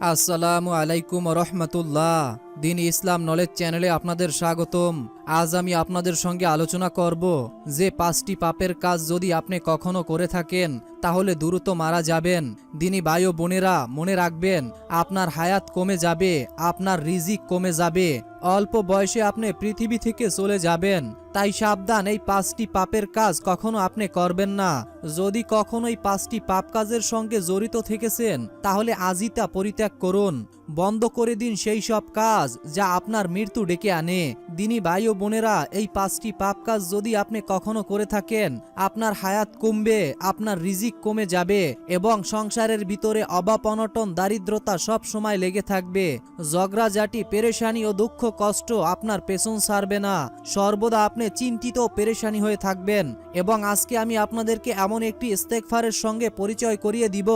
আসসালামু আলাইকুম রহমতুল্লাহ। দিন ইসলাম নলেজ চ্যানেলে আপনাদের স্বাগতম। আজ আমি আপনাদের সঙ্গে আলোচনা করব যে পাঁচটি পাপের কাজ যদি আপনি কখনো করে থাকেন, তাহলে দ্রুত মারা যাবেন। দিনী বায়ু বোনেরা, মনে রাখবেন, আপনার হায়াত কমে যাবে, আপনার রিজিক কমে যাবে। অল্প বয়সে আপনি পৃথিবী থেকে চলে যাবেন। তাই সাবধান, এই পাঁচটি পাপের কাজ কখনো আপনি করবেন না। যদি কখনো এই পাঁচটি পাপ কাজের সঙ্গে জড়িত থেকেছেন, তাহলে আজই তা পরিত্যাগ করুন। বন্ধ করে দিন সেই সব কাজ যা আপনার মৃত্যু ডেকে আনে। দিনই ভাই ও বোনেরা, এই পাঁচটি পাপ কাজ যদি আপনি কখনো করে থাকেন, আপনার হায়াত কমবে, আপনার রিজিক কমে যাবে এবং সংসারের ভিতরে অভাব, অনটন, দারিদ্রতা সব সময় লেগে থাকবে। ঝগড়া জাটি পেরেশানি ও দুঃখ, কষ্ট আপনার পেছন সারবে না। সর্বদা আপনি চিন্তিত ও পেরেশানি হয়ে থাকবেন এবং আজকে আমি আপনাদেরকে এমন একটি ইস্তেকফারের সঙ্গে পরিচয় করিয়ে দিব,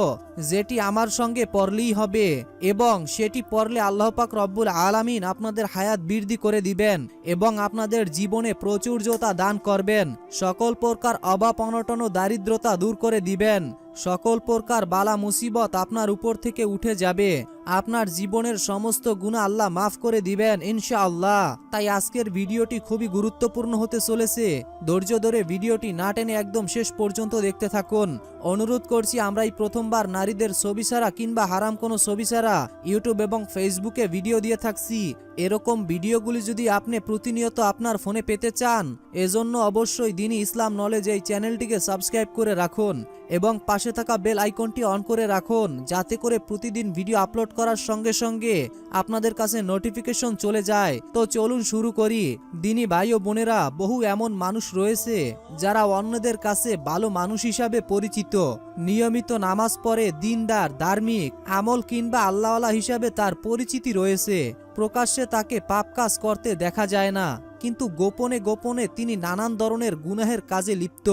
যেটি আমার সঙ্গে পড়লেই হবে এবং সেটি পড়লে আল্লাহ পাক রব্বুল আলামিন আপনাদের হায়াত বৃদ্ধি করে দিবেন এবং আপনাদের জীবনে প্রচুর্যতা দান করবেন। সকল প্রকার অভাব, অনটন ও দারিদ্রতা দূর করে দিবেন। সকল প্রকার বালা মুসিবত আপনার উপর থেকে উঠে যাবে। আপনার জীবনের সমস্ত গুণা আল্লাহ মাফ করে দিবেন, ইনশাআল্লাহ। তাই আজকের ভিডিওটি খুবই গুরুত্বপূর্ণ হতে চলেছে। ধৈর্য ধরে ভিডিওটি না টেনে একদম শেষ পর্যন্ত দেখতে থাকুন। অনুরোধ করছি, আমরা এই প্রথমবার নারীদের ছবি ছাড়া কিংবা হারাম কোনো ছবি ছাড়া ইউটিউব এবং ফেসবুকে ভিডিও দিয়ে থাকছি। এরকম ভিডিওগুলি যদি আপনি প্রতিনিয়ত আপনার ফোনে পেতে চান, এজন্য অবশ্যই দিনই ইসলাম নলেজ এই চ্যানেলটিকে সাবস্ক্রাইব করে রাখুন এবং পাশে থাকা বেল আইকনটি অন করে রাখুন, যাতে করে প্রতিদিন ভিডিও আপলোড করার সঙ্গে সঙ্গে আপনাদের কাছে নোটিফিকেশন চলে যায়। তো চলুন শুরু করি। দিনী ভাই ও বোনেরা, বহু এমন মানুষ রয়েছে যারা অন্যদের কাছে ভালো মানুষ হিসাবে পরিচিত। নিয়মিত নামাজ পড়ে, দিনদার, ধার্মিক, আমল কিংবা আল্লাহওয়ালা হিসাবে তার পরিচিতি রয়েছে। প্রকাশ্যে তাকে পাপ কাজ করতে দেখা যায় না। কিন্তু গোপনে গোপনে তিনি নানান ধরনের গুনাহের কাজে লিপ্ত।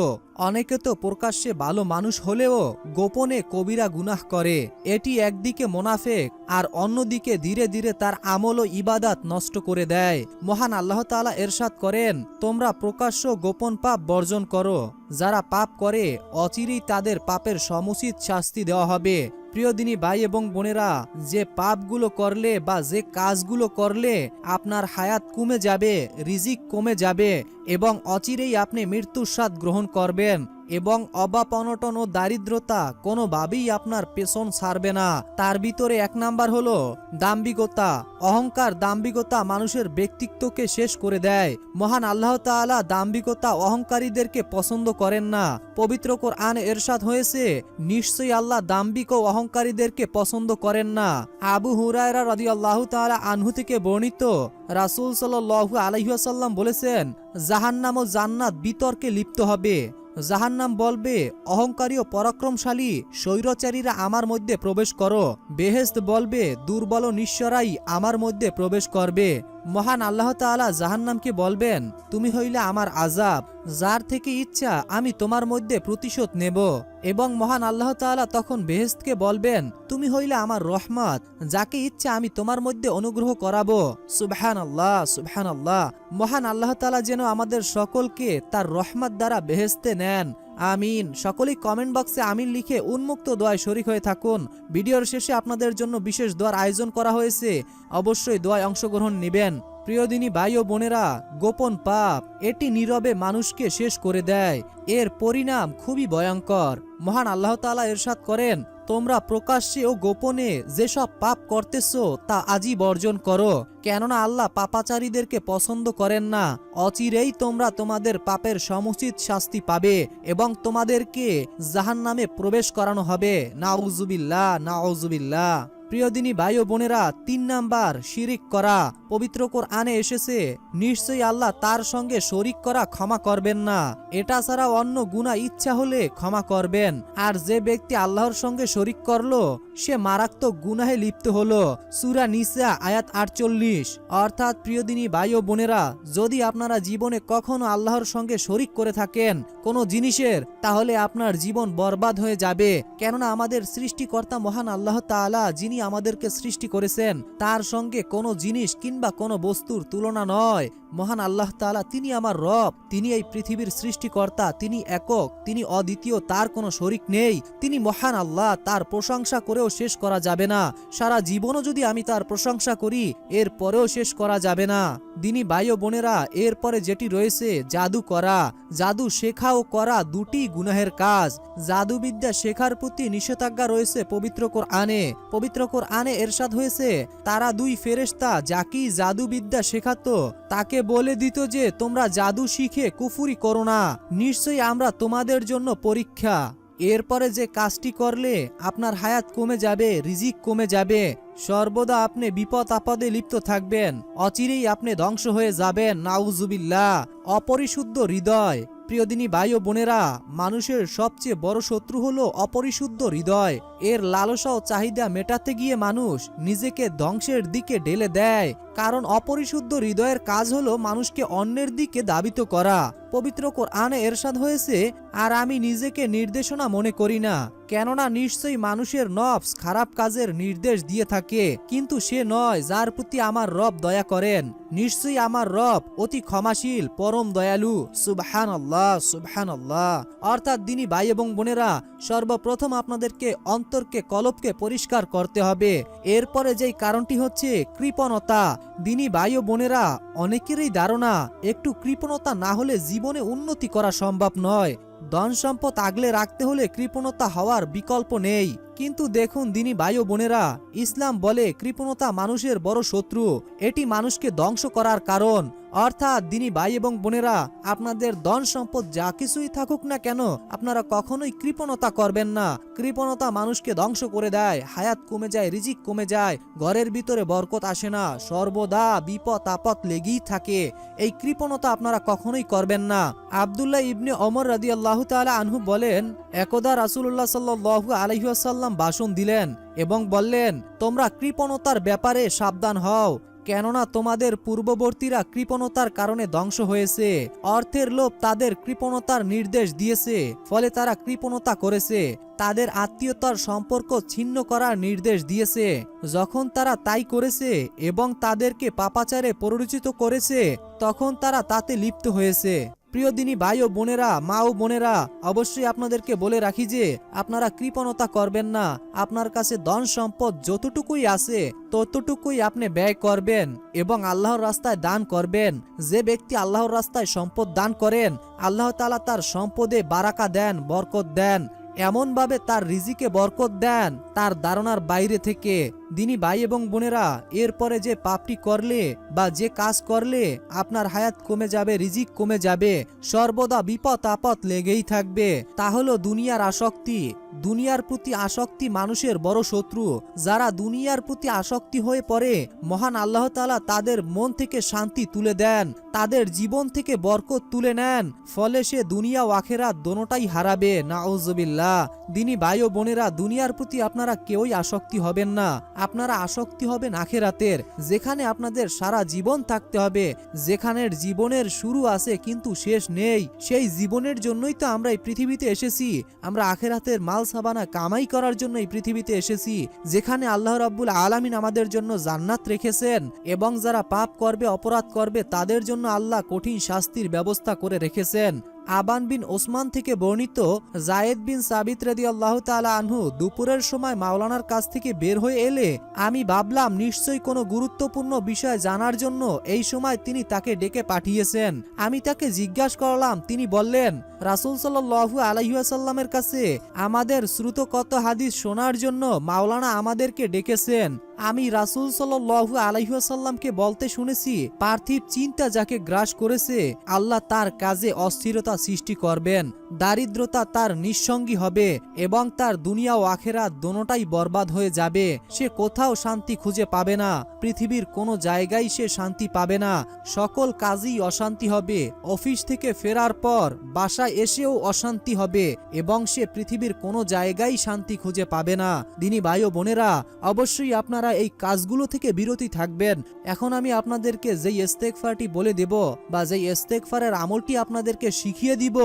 অনেকে তো প্রকাশ্যে ভালো মানুষ হলেও গোপনে কবিরা গুনাহ করে। এটি একদিকে মোনাফেক আর অন্যদিকে ধীরে ধীরে তার আমল ও ইবাদাত নষ্ট করে দেয়। মহান আল্লাহ তাআলা এরশাদ করেন, তোমরা প্রকাশ্য গোপন পাপ বর্জন করো। যারা পাপ করে, অচিরেই তাদের পাপের সমুচিত শাস্তি দেওয়া হবে। প্রিয় দিনী ভাই এবং বোনেরা, যে পাপগুলো করলে বা যে কাজগুলো করলে আপনার হায়াত কমে যাবে, রিজিক কমে যাবে এবং অচিরেই আপনি মৃত্যুর স্বাদ গ্রহণ করবেন। এবং অভাব অনটন ও দারিদ্রতা কোনোভাবেই আপনার পেছন ছাড়বে না। তার ভিতরে এক নাম্বার হলো দাম্ভিকতা। অহংকার দাম্ভিকতা মানুষের ব্যক্তিত্বকে শেষ করে দেয়। মহান আল্লাহ তাআলা দাম্ভিকতা অহংকারীদেরকে পছন্দ করেন না। পবিত্র কোরআন এরশাদ হয়েছে, নিশ্চয়ই আল্লাহ দাম্বিক ও অহংকারীদেরকে পছন্দ করেন না। আবু হুরায়রা রাদি আল্লাহ তাআলা আনহু থেকে বর্ণিত রাসূল সাল্লাল্লাহু আলাইহি বলেছেন, জাহান্নাম ও জান্নাত বিতর্কে লিপ্ত হবে। জাহান্নাম বলবে, অহংকারী ও পরাক্রমশালী স্বৈরচারীরা আমার মধ্যে প্রবেশ করো। বেহেস্ত বলবে, দুর্বল নিঃস্বরাই আমার মধ্যে প্রবেশ করবে। মহান আল্লাহ তাআলা জাহান্নামকে বলবেন, তুমি হইলে আমার আজাব যার থেকে ইচ্ছা আমি তোমার মধ্যে প্রতিশোধ নেব। এবং মহান আল্লাহ তাআলা তখন বেহেস্তকে বলবেন, তুমি হইলে আমার রহমত, যাকে ইচ্ছা আমি তোমার মধ্যে অনুগ্রহ করাবো। সুবহান আল্লাহ সুবহান আল্লাহ মহান আল্লাহ তাআলা যেন আমাদের সকলকে তার রহমত দ্বারা বেহেস্তে নেন। আমিন। সকলেই কমেন্ট বক্সে আমিন লিখে উন্মুক্ত দোয়ায় শরিক হয়ে থাকুন। ভিডিওর শেষে আপনাদের জন্য বিশেষ দোয়ার আয়োজন করা হয়েছে। অবশ্যই দোয়ায় অংশগ্রহণ নেবেন। প্রিয়দিনী ভাই ও বোনেরা, গোপন পাপ এটি নীরবে মানুষকে শেষ করে দেয়। এর পরিণাম খুবই ভয়ঙ্কর। মহান আল্লাহ তাআলা এরশাদ করেন, তোমরা প্রকাশ্যে ও গোপনে যেসব পাপ করতেছ তা আজই বর্জন করো। কেননা আল্লাহ পাপাচারীদেরকে পছন্দ করেন না। অচিরেই তোমরা তোমাদের পাপের সমুচিত শাস্তি পাবে এবং তোমাদেরকে জাহান্নামে প্রবেশ করানো হবে। নাউজুবিল্লাহ নাউজুবিল্লাহ। প্রিয়দিনী ভাই ও বোনেরা, তিন নাম্বার, শিরিক করা। পবিত্র কোরআনে এসেছে, নিশ্চয়ই আল্লাহ তার সঙ্গে শরিক করা ক্ষমা করবেন না। এটা ছাড়া অন্য গুণা ইচ্ছা হলে ক্ষমা করবেন। আর যে ব্যক্তি আল্লাহর সঙ্গে শরিক করল সে মারাত্মক গুনাহে লিপ্ত হলো। সুরা নিসা, আয়াত আটচল্লিশ। অর্থাৎ প্রিয়দিনী ভাই ও বোনেরা, যদি আপনারা জীবনে কখনো আল্লাহর সঙ্গে শরিক করে থাকেন কোনো জিনিসের, তাহলে আপনার জীবন বরবাদ হয়ে যাবে। কেননা আমাদের সৃষ্টিকর্তা মহান আল্লাহ তাআলা যিনি আমাদেরকে সৃষ্টি করেছেন, তার সঙ্গে কোনো জিনিস কিংবা কোনো বস্তুর তুলনা নয়। মহান আল্লাহ তাআলা তিনি আমার রব, তিনি এই পৃথিবীর সৃষ্টিকর্তা, তিনি একক, তিনি অদ্বিতীয়, তার কোনো শরিক নেই, তিনি মহান আল্লাহ, তার প্রশংসা করেও শেষ করা যাবে না। সারা জীবনও যদি আমি তার প্রশংসা করি, এর পরেও শেষ করা যাবে না। দিনী ভাই ও বোনেরা এরপরে যেটি রয়েছে, জাদু করা। জাদু শেখা ও করা দুটি গুনাহের কাজ। জাদুবিদ্যা শেখার প্রতি নিষেধাজ্ঞা রয়েছে পবিত্র আনে পবিত্র আনে এরশাদ হয়েছে, তারা দুই ফেরেশতা, যাকেই জাদুবিদ্যা শেখাতো, তাকে বলে দিত যে, তোমরা জাদু শিখে কুফুরি করো না। নিশ্চয়ই আমরা তোমাদের জন্য পরীক্ষা। এরপরে যে কাজটি করলে আপনার হায়াত কমে যাবে, রিজিক কমে যাবে। সর্বদা আপনি বিপদ আপদে লিপ্ত থাকবেন। অচিরেই আপনি ধ্বংস হয়ে যাবেন। নাউজুবিল্লা অপরিশুদ্ধ হৃদয়। প্রিয়দিনী ভাই ও বোনেরা, মানুষের সবচেয়ে বড় শত্রু হলো অপরিশুদ্ধ হৃদয়। এর লালসা ও চাহিদা মেটাতে গিয়ে মানুষ নিজেকে ধ্বংসের দিকে ঢেলে দেয়। কারণ অপরিশুদ্ধ হৃদয়ের কাজ হলো মানুষকে অন্যের দিকে দাবিত করা। পবিত্র কোরআনে এরশাদ হয়েছে আর আমি নিজেকে নির্দেশনা মনে করি না, কেননা নিশ্চয়ই মানুষের নফস খারাপ কাজের নির্দেশ দিয়ে থাকে, কিন্তু সে নয় যার প্রতি আমার রব দয়া করেন। নিশ্চয়ই আমার রব অতি ক্ষমাশীল, পরম দয়ালু। সুবহান আল্লাহ সুবহান আল্লাহ অর্থাৎ দিনী ভাই এবং বোনেরা, সর্বপ্রথম আপনাদেরকে অন্তরকে কলপকে পরিষ্কার করতে হবে। এরপরে যেই কারণটি হচ্ছে কৃপণতা। দিনী ভাই ও বোনেরা, অনেকেরই ধারণা, একটু কৃপণতা না হলে জীবনে উন্নতি করা সম্ভব নয়। ধন সম্পদ আগলে রাখতে হলে কৃপণতা হওয়ার বিকল্প নেই। কিন্তু দেখুন দিনী ভাই বোনেরা, ইসলাম বলে কৃপণতা মানুষের বড় শত্রু। এটি মানুষকে ধ্বংস করার কারণ। অর্থাৎ দিনী ভাই এবং বোনেরা, আপনাদের ধন সম্পদ যা কিছুই থাকুক না কেন, আপনারা কখনোই কৃপণতা করবেন না। কৃপণতা মানুষকে ধ্বংস করে দেয়, হায়াত কমে যায়, রিজিক কমে যায়, ঘরের ভিতরে বরকত আসে না, সর্বদা বিপদ আপদ লেগেই থাকে। এই কৃপণতা আপনারা কখনোই করবেন না। আবদুল্লাহ ইবনে অমর রাদি আল্লাহ তালা আনহু বলেন, একদা রাসুল্লাহ সাল্লাহ আলহিহাসাল্লাম ভাষণ দিলেন এবং বললেন, তোমরা কৃপণতার ব্যাপারে সাবধান হও। কেননা তোমাদের পূর্ববর্তীরা কৃপণতার কারণে ধ্বংস হয়েছে। অর্থের লোভ তাদের কৃপণতার নির্দেশ দিয়েছে, ফলে তারা কৃপণতা করেছে। তাদের আত্মীয়তার সম্পর্ক ছিন্ন করার নির্দেশ দিয়েছে। যখন তারা তাই করেছে এবং তাদেরকে পাপাচারে পরিচিত করেছে, তখন তারা তাতে লিপ্ত হয়েছে। প্রিয় দিনী ভাই ও বোনেরা, মা ও বোনেরা, অবশ্যই আপনাদেরকে বলে রাখি যে, আপনারা কৃপণতা করবেন না। আপনার কাছে ধন সম্পদ যতটুকুই আছে, ততটুকুই আপনি ব্যয় করবেন এবং আল্লাহর রাস্তায় দান করবেন। যে ব্যক্তি আল্লাহর রাস্তায় সম্পদ দান করেন, আল্লাহ তালা তার সম্পদে বারাকা দেন, বরকত দেন। এমনভাবে তার রিজিকে বরকত দেন, তার ধারণার বাইরে থেকে। দিনী ভাই এবং বোনেরা, এরপরে যে পাপটি করলে বা যে কাজ করলে আপনার হায়াত কমে যাবে, রিজিক কমে যাবে, সর্বদা বিপদ আপদ লেগেই থাকবে, তা হলো দুনিয়ার আসক্তি। দুনিয়ার প্রতি আসক্তি মানুষের বড় শত্রু। যারা দুনিয়ার প্রতি আসক্তি হয়ে পড়ে, মহান আল্লাহ তালা তাদের মন থেকে শান্তি তুলে দেন, তাদের জীবন থেকে বরকত তুলে নেন, ফলে সে দুনিয়া ওয়াখেরা দোনোটাই হারাবে, নাউজবিল্লাহ। দিনী ভাই ও বোনেরা, দুনিয়ার প্রতি আপনারা কেউই আসক্তি হবেন না। আপনারা আসক্তি হবেন আখেরাতের যেখানে আপনাদের সারা জীবন থাকতে হবে। যেখানের জীবনের শুরু আছে কিন্তু শেষ নেই, সেই জীবনের জন্যই তো আমরা এই পৃথিবীতে এসেছি। আমরা আখেরাতের মাল সাবানা কামাই করার জন্য এই পৃথিবীতে এসেছি, যেখানে আল্লাহ রাব্বুল আলামিন আমাদের জন্য জান্নাত রেখেছেন এবং যারা পাপ করবে, অপরাধ করবে, তাদের জন্য আল্লাহ কঠিন শাস্তির ব্যবস্থা করে রেখেছেন। আবান বিন ওসমান থেকে বর্ণিত জায়েদ বিন সাবিত রেদি আল্লাহ তালা আনহু দুপুরের সময় মাওলানার কাছ থেকে বের হয়ে এলে আমি ভাবলাম, নিশ্চয়ই কোনো গুরুত্বপূর্ণ বিষয় জানার জন্য এই সময় তিনি তাকে ডেকে পাঠিয়েছেন। আমি তাকে জিজ্ঞাসা করলাম, তিনি বললেন, রাসুল সাল্লু আলহিহাসাল্লামের কাছে আমাদের শ্রুতকত হাদিস শোনার জন্য মাওলানা আমাদেরকে ডেকেছেন। আমি রাসুল সাল্লু আলহিহাসাল্লামকে বলতে শুনেছি, পার্থিব চিন্তা যাকে গ্রাস করেছে, আল্লাহ তার কাজে অস্থিরতা সৃষ্টি করবেন। দারিদ্রতা তার নিঃসঙ্গী হবে এবং তার দুনিয়া ও আখেরা দোনোটাই বরবাদ হয়ে যাবে। সে কোথাও শান্তি খুঁজে পাবে না, পৃথিবীর কোনো জায়গায় সে শান্তি পাবে না। সকল কাজই অশান্তি হবে, অফিস থেকে ফেরার পর বাসায় এসেও অশান্তি হবে এবং সে পৃথিবীর কোনো জায়গায় শান্তি খুঁজে পাবে না। দিনী ভাই বোনেরা, অবশ্যই আপনারা এই কাজগুলো থেকে বিরতি থাকবেন। এখন আমি আপনাদেরকে যেই ইস্তেকফারটি বলে দেব বা যেই ইস্তেকফারের আমলটি আপনাদেরকে শিখিয়ে দিব,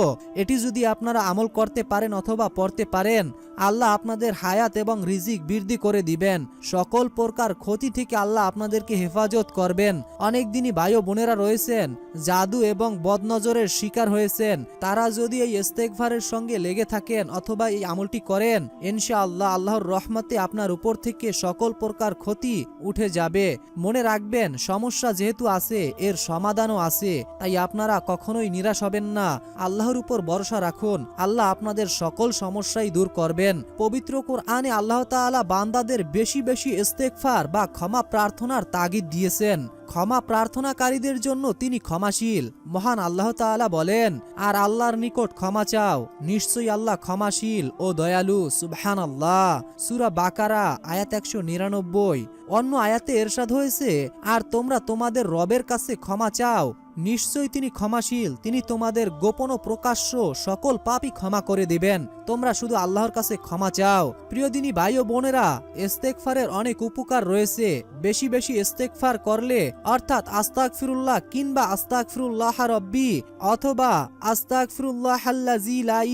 এটি যদি যদি আপনারা আমল করতে পারেন অথবা পড়তে পারেন, আল্লাহ আপনাদের হায়াত এবং রিজিক বৃদ্ধি করে দিবেন। সকল প্রকার ক্ষতি থেকে আল্লাহ আপনাদেরকে হেফাজত করবেন। অনেক দিনই ভাই বোনেরা রয়েছেন, জাদু এবং বদনজরের শিকার হয়েছেন। তারা যদি এই ইস্তেকভারের সঙ্গে লেগে থাকেন অথবা এই আমলটি করেন, ইনশাআল্লাহ আল্লাহর রহমতে আপনার উপর থেকে সকল প্রকার ক্ষতি উঠে যাবে। মনে রাখবেন, সমস্যা যেহেতু আছে, এর সমাধানও আছে, তাই আপনারা কখনোই নিরাশ হবেন না। আল্লাহর উপর ভরসা রাখুন। আল্লাহ আপনাদের সকল সমস্যাই দূর করবেন। পবিত্র কোরআনে আল্লাহ তাআলা বান্দাদের বেশি বেশি ইস্তেকফার বা ক্ষমা প্রার্থনার তাগিদ দিয়েছেন। ক্ষমা প্রার্থনাকারীদের জন্য তিনি ক্ষমাশীল। মহান আল্লাহ তাআলা বলেন, আর আল্লাহর নিকট ক্ষমা চাও। নিশ্চয়ই আল্লাহ ক্ষমাশীল ও দয়ালু সুবহান আল্লাহ সুরা বাকারা, আয়াত একশো নিরানব্বই। অন্য আয়াতে এরশাদ হয়েছে, আর তোমরা তোমাদের রবের কাছে ক্ষমা চাও। নিশ্চয়ই তিনি ক্ষমাশীল, তিনি তোমাদের গোপন ও প্রকাশ্য সকল পাপই ক্ষমা করে দিবেন। তোমরা শুধু আল্লাহর কাছে ক্ষমা চাও। প্রিয় দিনী ভাই ও বোনেরা ইস্তেকফারের অনেক উপকার রয়েছে। বেশি বেশি ইস্তেকফার করলে, অর্থাৎ আস্তাক ফিরুল্লাহ কিংবা আস্তাক ফিরুল্লাহ রব্বি অথবা আস্তাক ফিরুল্লাহ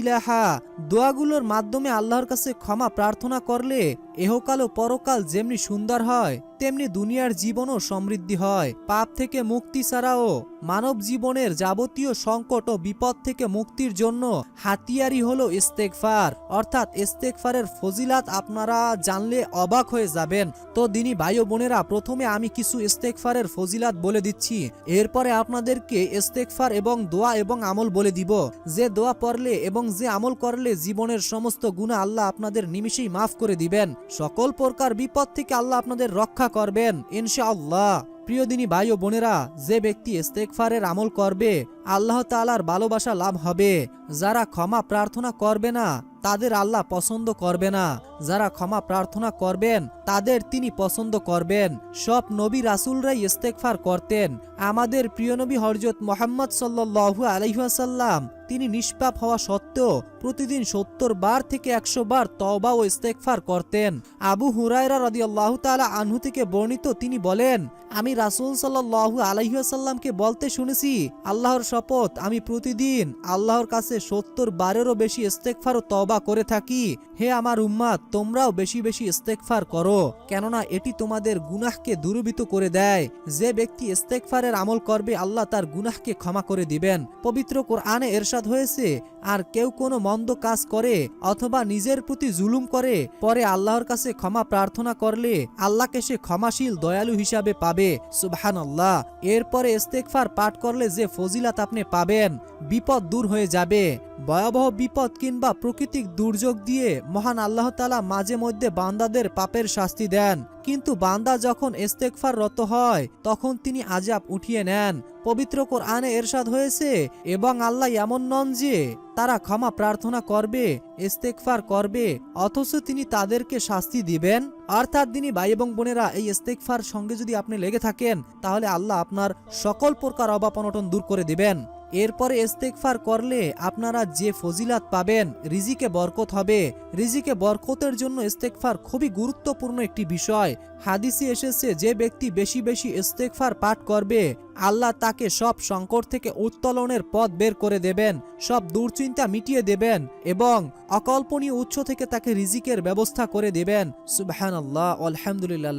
ইলাহা, দোয়াগুলোর মাধ্যমে আল্লাহর কাছে ক্ষমা প্রার্থনা করলে, এহকাল ও পরকাল যেমনি সুন্দর হয় তেমনি দুনিয়ার জীবনও সমৃদ্ধি হয়। পাপ থেকে মুক্তি ছাড়াও মানব জীবনের যাবতীয় সংকট ও বিপদ থেকে মুক্তির জন্য হাতিয়ারই হলো ইস্তেকফার অর্থাৎ ইস্তেকফারের ফজিলাত আপনারা জানলে অবাক হয়ে যাবেন। তো দিনী ভাই বোনেরা, প্রথমে আমি কিছু ইস্তেকফারের ফজিলাত বলে দিচ্ছি। এরপরে আপনাদেরকে ইস্তেকফার এবং দোয়া এবং আমল বলে দিব। যে দোয়া পড়লে এবং যে আমল করলে জীবনের সমস্ত গুণা আল্লাহ আপনাদের নিমিষেই মাফ করে দিবেন। সকল প্রকার বিপদ থেকে আল্লাহ আপনাদের রক্ষা করবেন, ইনশাআল্লাহ। প্রিয় দিনী ভাই ও বোনেরা, যে ব্যক্তি ইস্তেকফারের আমল করবে, আল্লাহ তাআলার ভালোবাসা লাভ হবে। যারা ক্ষমা প্রার্থনা করবে না তাদের আল্লাহ পছন্দ করবে না। যারা ক্ষমা প্রার্থনা করবেন, তাদের তিনি পছন্দ করবেন। সব নবী রাসুলরাই ইস্তেকফার করতেন। আমাদের প্রিয় নবী হরজত মোহাম্মদ সাল্লু আলহাসাল্লাম তিনি নিষ্পাপ হওয়া সত্ত্বেও প্রতিদিন সত্তর বার থেকে একশো বার তওবা ও ইস্তেকফার করতেন। আবু হুরায়রা রদিয়াল্লাহু তাআলা আনহু থেকে বর্ণিত তিনি বলেন, আমি রাসূল সাল্লাল্লাহু আলাইহাসাল্লামকে বলতে শুনেছি, আল্লাহর শপথ, আমি প্রতিদিন আল্লাহর কাছে সত্তর বারেরও বেশি ইস্তেকফার ও তওবা করে থাকি। হে আমার উম্মাদ, তোমরাও বেশি বেশি ইস্তেকফার করো, কেননা এটি তোমাদের গুনাহকে দূরীভূত করে দেয়। যে ব্যক্তি ইস্তেকফারের আমল করবে, আল্লাহ তার গুনাহকে ক্ষমা করে দিবেন। পবিত্র কোরআনে এরশাদ হয়েছে, আর কেউ কোনো মন্দ কাজ করে অথবা নিজের প্রতি জুলুম করে, পরে আল্লাহর কাছে ক্ষমা প্রার্থনা করলে আল্লাহকে সে ক্ষমাশীল দয়ালু হিসাবে পাবে। সুবহান আল্লাহ এরপরে ইস্তেকফার পাঠ করলে যে ফজিলাত আপনি পাবেন, বিপদ দূর হয়ে যাবে। ভয়াবহ বিপদ কিংবা প্রাকৃতিক দুর্যোগ দিয়ে মহান আল্লাহ তালা মাঝে মধ্যে বান্দাদের পাপের শাস্তি দেন। কিন্তু বান্দা যখন ইস্তেকফার রত হয়, তখন তিনি আজাব উঠিয়ে নেন। পবিত্র কোরআনে এরশাদ হয়েছে, এবং আল্লাহ এমন নন যে তারা ক্ষমা প্রার্থনা করবে ইস্তেকফার করবে, অথচ তিনি তাদেরকে শাস্তি দিবেন। অর্থাৎ তিনি ভাই এবং বোনেরা, এই ইস্তেকফার সঙ্গে যদি আপনি লেগে থাকেন, তাহলে আল্লাহ আপনার সকল প্রকার অভাব অনটন দূর করে দিবেন। এরপরে ইস্তেকফার করলে আপনারা যে ফজিলাত পাবেন, রিজিকে বরকত হবে। রিজিকে বরকতের জন্য ইস্তেকফার খুবই গুরুত্বপূর্ণ একটি বিষয়। হাদিসে এসেছে, যে ব্যক্তি বেশি বেশি ইস্তেকফার পাঠ করবে আল্লাহ তাকে সব সংকট থেকে উত্তোলনের পথ বের করে দেবেন, সব দুশ্চিন্তা মিটিয়ে দেবেন এবং অকল্পনীয় উৎস থেকে তাকে রিজিকের ব্যবস্থা করে দেবেন। সুবহান আল্লাহ আলহামদুলিল্লাহ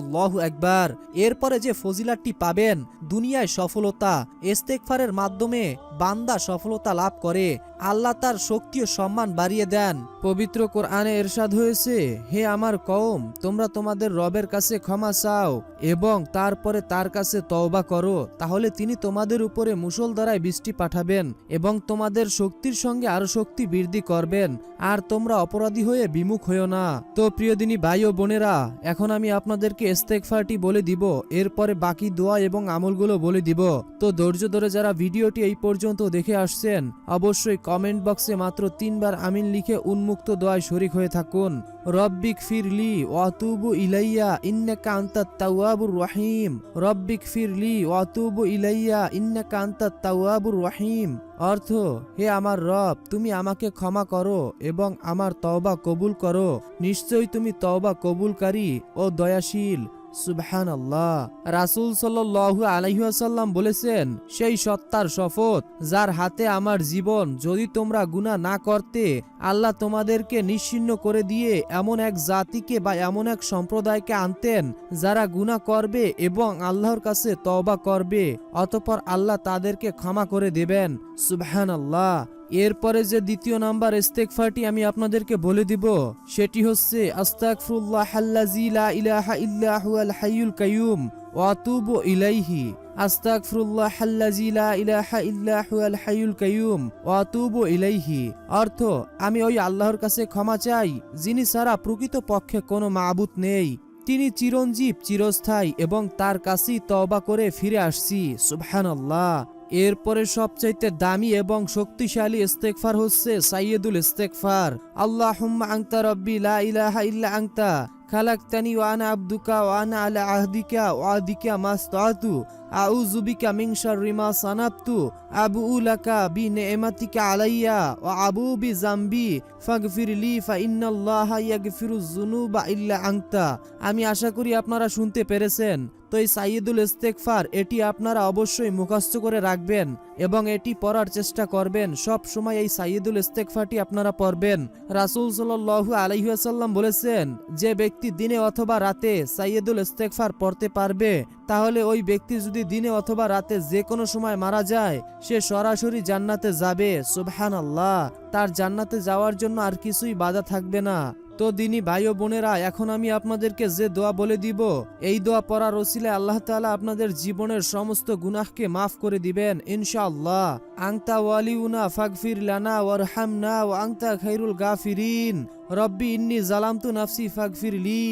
আল্লাহ একবার এরপরে যে ফজিলাতটি পাবেন, দুনিয়ায় সফলতা ইস্তেকফারের মাধ্যমে বান্দা সফলতা লাভ করে। আল্লাহ তার শক্তি ও সম্মান বাড়িয়ে দেন। পবিত্র কোরআনে এরশাদ হয়েছে, হে আমার কওম, তোমরা তোমাদের রবের কাছে ক্ষমা চাও এবং তারপরে তার কাছে তওবা করো, তাহলে তিনি তোমাদের উপরে মুসল দ্বারায় বৃষ্টি পাঠাবেন এবং তোমাদের শক্তির সঙ্গে আরও শক্তি বৃদ্ধি করবেন, আর তোমরা অপরাধী হয়ে বিমুখ হয়েও না। তো প্রিয়দিনী ভাই ও বোনেরা, এখন আমি আপনাদেরকে ইস্তেকফারটি বলে দিব, এরপরে বাকি দোয়া এবং আমলগুলো বলে দিব। তো ধৈর্য ধরে যারা ভিডিওটি এই পর্যন্ত দেখে আসছেন, অবশ্যই কমেন্ট বক্সে মাত্র তিনবার আমিন লিখে উন্মুক্ত দোয়ায় শরিক হয়ে থাকুন। রব্বিক ফিরলি ওয়াতুবু ইলাইয়া ইন্নাকা আনতাত তাওয়াবুর রহিম। রব্বিক ফিরলি ওয়াতুবু ইলাইয়া ইন্নাকা আনতাত তাওয়াবুর রহিম। অর্থ, হে আমার রব, তুমি আমাকে ক্ষমা করো এবং আমার তওবা কবুল করো। নিশ্চয়ই তুমি তওবা কবুলকারী ও দয়াশীল। সুবহান আল্লাহ রাসুল সাল্লু আলহিহাসাল্লাম বলেছেন, সেই সত্তার শপথ যার হাতে আমার জীবন, যদি তোমরা গুণা না করতে, আল্লাহ তোমাদেরকে নিশ্চিন্ন করে দিয়ে এমন এক জাতিকে বা এমন এক সম্প্রদায়কে আনতেন যারা গুণা করবে এবং আল্লাহর কাছে তওবা করবে, অতপর আল্লাহ তাদেরকে ক্ষমা করে দেবেন। সুবহান আল্লাহ এরপরে যে দ্বিতীয় নাম্বার ইস্তেকফারটি আমি আপনাদেরকে বলে দিব, সেটি হচ্ছে, আস্তাগফিরুল্লাহ আল্লাযী লা ইলাহা ইল্লা হুয়াল হাইয়ুল কাইয়ুম, ওয়া ইলাইহি। আস্তাগফিরুল্লাহ আল্লাযী লা ইলাহা ইল্লা হুয়াল হাইয়ুল কাইয়ুম, ওয়া ইলাইহি। অর্থ, আমি ওই আল্লাহর কাছে ক্ষমা চাই, যিনি ছাড়া প্রকৃত পক্ষে কোনো মাবুত নেই। তিনি চিরঞ্জীব, চিরস্থায়ী এবং তার কাছেই তওবা করে ফিরে আসছি। সুবহানাল্লাহ। এরপরে সবচাইতে দামি এবং শক্তিশালী ইস্তেকফার হচ্ছে সাইয়েদুল ইস্তেকফার আল্লাহ আংতা রব্বি লা ইলাহা ইল্লা আংতা খালাকতানি ওয়ানা আবদুকা ওয়ানা আলা আহদিকা ওয়াদিকা মাস্তাতু আউযু বিকা মিন শাররি মা সানাবতু আবু লাকা বি নি'মাতিকা আলাইয়া ওয়া আবু বি জামবি ফাগফির লি ফা ইন্নাল্লাহা ইয়াগফিরুয যুনুবা ইল্লা আনতা আমি আশা করি আপনারা শুনতে পেরেছেন। তো এই সাইয়দুল ইস্তেকফার এটি আপনারা অবশ্যই মুখস্থ করে রাখবেন এবং এটি পড়ার চেষ্টা করবেন। সব সময় এই সাইয়দুল ইস্তেকফারটি আপনারা পড়বেন। রাসূল সাল্লাল্লাহু আলাইহি ওয়াসাল্লাম বলেছেন, যে ব্যক্তি দিনে অথবা রাতে সাইয়দুল ইস্তেকফার পড়তে পারবে, তাহলে ওই ব্যক্তি যদি দিনে অথবা রাতে যে কোনো সময় মারা যায়, সে সরাসরি জান্নাতে যাবে। সুবহানাল্লাহ, তার জান্নাতে যাওয়ার জন্য আর কিছুই বাধা থাকবে না। তো দিনী ভাই ও বোনেরা, এখন আমি আপনাদেরকে যে দোয়া বলে দিব, এই দোয়া পড়ার ওসিলায় আল্লাহ তাআলা আপনাদের জীবনের সমস্ত গুনাহকে মাফ করে দিবেন, ইনশাআল্লাহ। আংতা ওয়ালিউনা ফাগফির লানা ওয়ারহামনা ও আংতা খাইরুল গাফিরিন। রব্বি ইন্নি জালামতু নাফসি ফাগফির লি।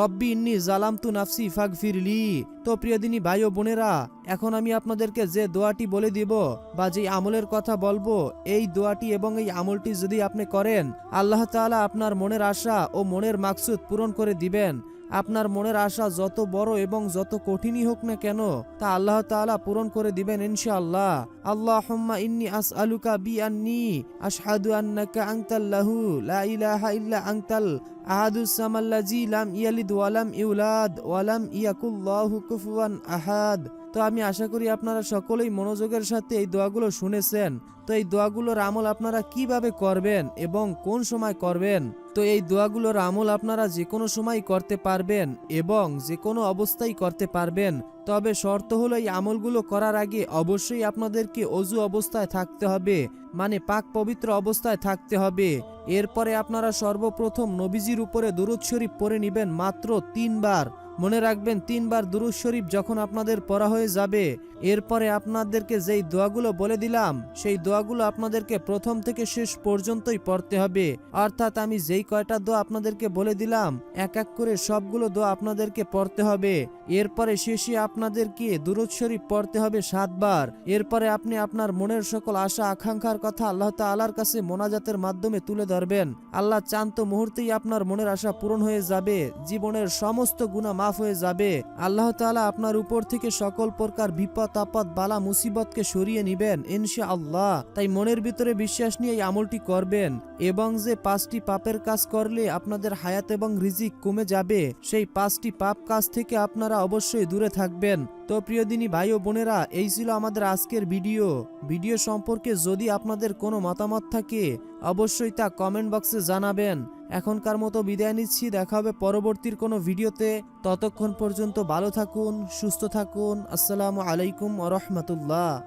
রব্বি ইন্নি জালামতু নাফসি ফাগফির লি। তো প্রিয় দিনী ভাই ও বোনেরা, এখন আমি আপনাদেরকে যে দোয়াটি বলে দিব বা যে আমলের কথা বলব, এই দোয়াটি এবং এই আমলটি যদি আপনি করেন, আল্লাহ তাআলা আপনার মনের আশা ও মনের মাকসুদ পূরণ করে দিবেন। আপনার মনের আশা যত বড় এবং যত কঠিনই হোক না কেন, তা আল্লাহ তাআলা পূরণ করে দিবেন ইনশাআল্লাহ। আল্লাহুম্মা ইন্নি আস আলুকা বি আন্নি আশহাদু আন্নাকা আনতাল্লাহু লা ইলাহা ইল্লা আনতাল আহাদুস সামাল্লাজি লাম ইয়ালিদ ওয়ালাম ইউলাদ ওয়ালাম ইয়াকুল্লাহু কুফুয়ান আহাদ। তো আমি আশা করি আপনারা সকলেই মনোযোগের সাথে এই দোয়াগুলো শুনেছেন। তো এই দোয়াগুলোর আমল আপনারা কীভাবে করবেন এবং কোন সময় করবেন? তো এই দোয়াগুলোর আমল আপনারা যে কোনো সময় করতে পারবেন এবং যে কোনো অবস্থায় করতে পারবেন। তবে শর্ত হলো এই আমলগুলো করার আগে অবশ্যই আপনাদেরকে অজু অবস্থায় থাকতে হবে মানে পাক পবিত্র অবস্থায় থাকতে হবে। এরপরে আপনারা সর্বপ্রথম নবীজির উপরে দুরুদ শরীফ পরে নেবেন মাত্র তিনবার। মনে রাখবেন, তিনবার দুরুদ শরীফ যখন আপনাদের পড়া হয়ে যাবে, এরপরে আপনাদেরকে যেই দোয়াগুলো বলে দিলাম, সেই দোয়াগুলো আপনাদেরকে প্রথম থেকে শেষ পর্যন্তই পড়তে হবে। অর্থাৎ আমি যেই কয়টা দোয়া আপনাদেরকে বলে দিলাম, এক এক করে সবগুলো দোয়া আপনাদেরকে পড়তে হবে। এরপরে শেষে আপনাদেরকে দুরুদ শরীফ পড়তে হবে সাতবার। এরপরে আপনি আপনার মনের সকল আশা, আকাঙ্ক্ষার কথা আল্লাহ তাআলার কাছে মোনাজাতের মাধ্যমে তুলে ধরবেন। আল্লাহ চান তো মুহূর্তেই আপনার মনের আশা পূরণ হয়ে যাবে। জীবনের সমস্ত গুণা মাফ হয়ে যাবে। আল্লাহ তাআলা আপনার উপর থেকে সকল প্রকার বিপদ, আপদ, বালা, মুসিবতকে সরিয়ে নিবেন ইনশা আল্লাহ তাই মনের ভিতরে বিশ্বাস নিয়ে এই আমলটি করবেন এবং যে পাঁচটি পাপের কাজ করলে আপনাদের হায়াত এবং রিজিক কমে যাবে, সেই পাঁচটি পাপ কাজ থেকে আপনারা অবশ্যই দূরে থাকবেন। তো প্রিয় দিনী ভাই ও বোনেরা, এই ছিল আমাদের আজকের ভিডিও। ভিডিও সম্পর্কে যদি আপনাদের কোনো মতামত থাকে, অবশ্যই তা কমেন্ট বক্সে জানাবেন। এখনকার মতো বিদায় নিচ্ছি। দেখা হবে পরবর্তীর কোনো ভিডিওতে। ততক্ষণ পর্যন্ত ভালো থাকুন, সুস্থ থাকুন। আসসালামু আলাইকুম ওরহমতুল্লাহ